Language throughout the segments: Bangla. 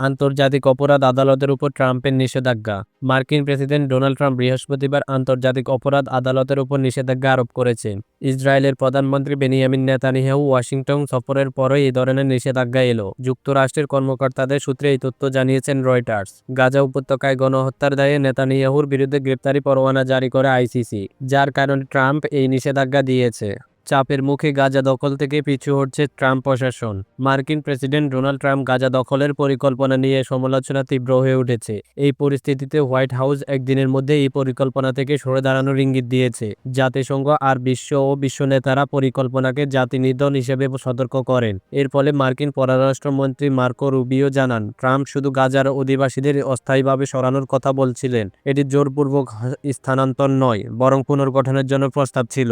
আন্তর্জাতিক অপরাধ আদালতের উপর ট্রাম্পের নিষেধাজ্ঞা। মার্কিন প্রেসিডেন্ট ডোনাল্ড ট্রাম্প বৃহস্পতিবার আন্তর্জাতিক অপরাধ আদালতের উপর নিষেধাজ্ঞা আরোপ করেছে। ইসরায়েলের প্রধানমন্ত্রী বেনিয়ামিন নেতানিয়াহু ওয়াশিংটন সফরের পরই এই ধরনের নিষেধাজ্ঞা এলো। যুক্তরাষ্ট্রের কর্মকর্তাদের সূত্রে এই তথ্য জানিয়েছেন রয়টার্স। গাজা উপত্যকায় গণহত্যার দায়ে নেতানিয়াহুর বিরুদ্ধে গ্রেপ্তারি পরোয়ানা জারি করে আইসিসি, যার কারণে ট্রাম্প এই নিষেধাজ্ঞা দিয়েছে। চাপের মুখে গাজা দখল থেকে পিছু হটছে ট্রাম্প প্রশাসন। মার্কিন প্রেসিডেন্ট ডোনাল্ড ট্রাম্প গাজা দখলের পরিকল্পনা নিয়ে সমালোচনা তীব্র হয়ে উঠেছে। এই পরিস্থিতিতে হোয়াইট হাউস একদিনের মধ্যে এই পরিকল্পনা থেকে সরে দাঁড়ানোর ইঙ্গিত দিয়েছে। জাতিসংঘ আর বিশ্ব ও বিশ্ব নেতারা পরিকল্পনাকে জাতি নিধন হিসেবে সতর্ক করেন। এর ফলে মার্কিন পররাষ্ট্রমন্ত্রী মার্কো রুবিও জানান, ট্রাম্প শুধু গাজার অধিবাসীদের অস্থায়ীভাবে সরানোর কথা বলছিলেন। এটি জোরপূর্বক স্থানান্তর নয়, বরং পুনর্গঠনের জন্য প্রস্তাব ছিল।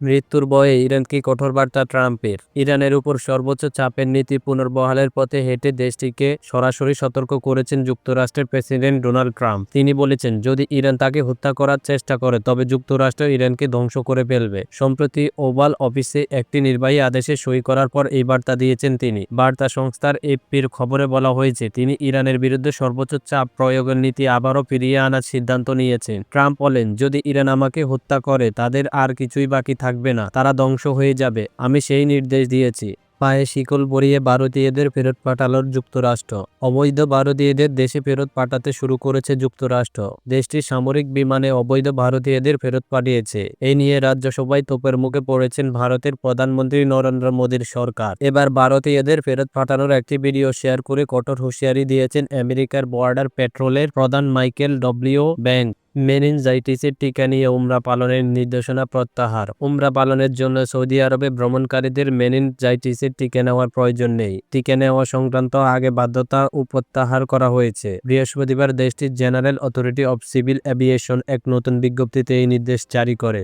মৃত্যুর ভয়ে ইরানকে কঠোর বার্তা ট্রাম্পের? ইরানের উপর সর্বোচ্চ চাপের নীতি পুনর্বহালের পথে হেঁটে দেশটিকে সরাসরি সতর্ক করেছেন যুক্তরাষ্ট্রের প্রেসিডেন্ট ডোনাল্ড ট্রাম্প। তিনি বলেছেন, যদি ইরান তাকে হত্যা করার চেষ্টা করে, তবে যুক্তরাষ্ট্র ইরানকে ধ্বংস করে ফেলবে। সম্প্রতি ওভাল অফিসে একটি নির্বাহী আদেশে সই করার পর এই বার্তা দিয়েছেন তিনি। বার্তা সংস্থার এপির খবরে বলা হয়েছে, তিনি ইরানের বিরুদ্ধে সর্বোচ্চ চাপ প্রয়োগের নীতি আবারও ফিরিয়ে আনার সিদ্ধান্ত নিয়েছেন। ট্রাম্প বলেন, যদি ইরান আমাকে হত্যা করে, তাদের আর কিছুই বাকি থাকবে না, তারা ধ্বংস হয়ে যাবে। আমি সেই নির্দেশ দিয়েছি। পায়ে শিকল পরিয়ে ভারতীয়দের ফেরত পাঠালো যুক্তরাষ্ট্র। অবৈধ ভারতীয়দের দেশে ফেরত পাঠাতে শুরু করেছে যুক্তরাষ্ট্র। দেশটির সামরিক বিমানে অবৈধ ভারতীয়দের ফেরত পাঠিয়েছে। এই নিয়ে রাজ্যসভায় তোপের মুখে পড়েছেন ভারতের প্রধানমন্ত্রী নরেন্দ্র মোদীর সরকার। এবার ভারতীয়দের ফেরত পাঠানোর একটি ভিডিও শেয়ার করে কঠোর হুঁশিয়ারি দিয়েছেন আমেরিকার বর্ডার পেট্রোলের প্রধান মাইকেল ডব্লিউ ব্যাংক। মেনিনজাইটিসের টিকা নিয়ে উমরা পালনের নির্দেশনা প্রত্যাহার। উমরা পালনের জন্য সৌদি আরবে ভ্রমণকারীদের মেনিনজাইটিসের টিকা নেওয়ার প্রয়োজন নেই। টিকা নেওয়া সংক্রান্ত আগে বাধ্যতা ও প্রত্যাহার করা হয়েছে। বৃহস্পতিবার দেশটির general authority of civil aviation এক নতুন বিজ্ঞপ্তিতে এই নির্দেশ জারি করে।